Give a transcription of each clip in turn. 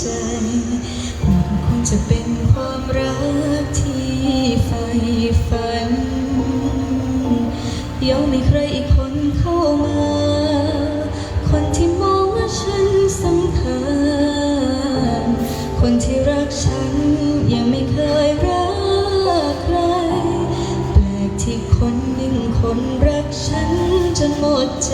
จมันคงจะเป็นความรักที่ใฝ่ฝันเดี๋ยมีใครอีกคนเข้ามา คนที่มองว่าฉันสำคัญ คนที่รักฉันยังไม่เคยรักใคร แปลกที่คนหนึ่งคนรักฉันจนหมดใจ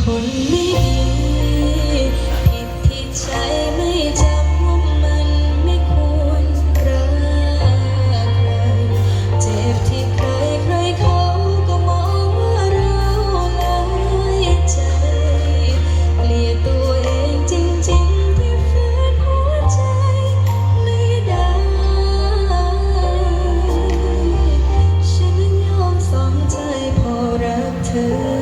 คนไม่ดีผิดที่ใจไม่จำว่ามันไม่ควรรักใครเจ็บที่ใครใครเขาก็มองว่าเราหลายใจเกลียดตัวเองจริงๆที่ฝืนหัวใจไม่ได้ ฉันยอมสองใจพอรักเธอ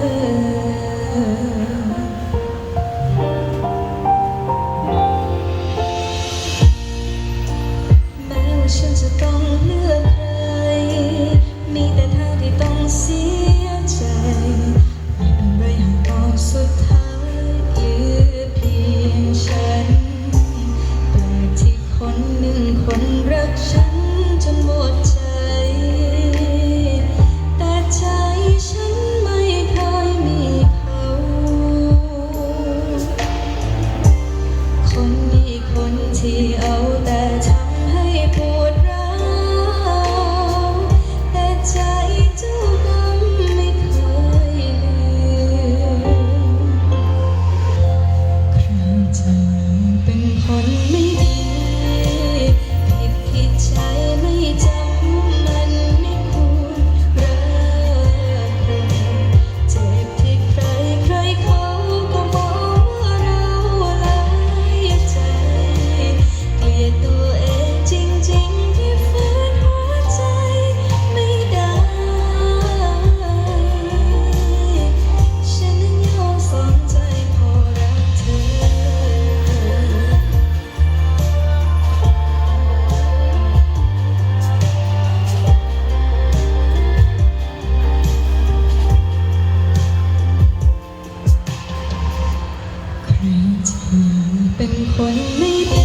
คนไม่ดี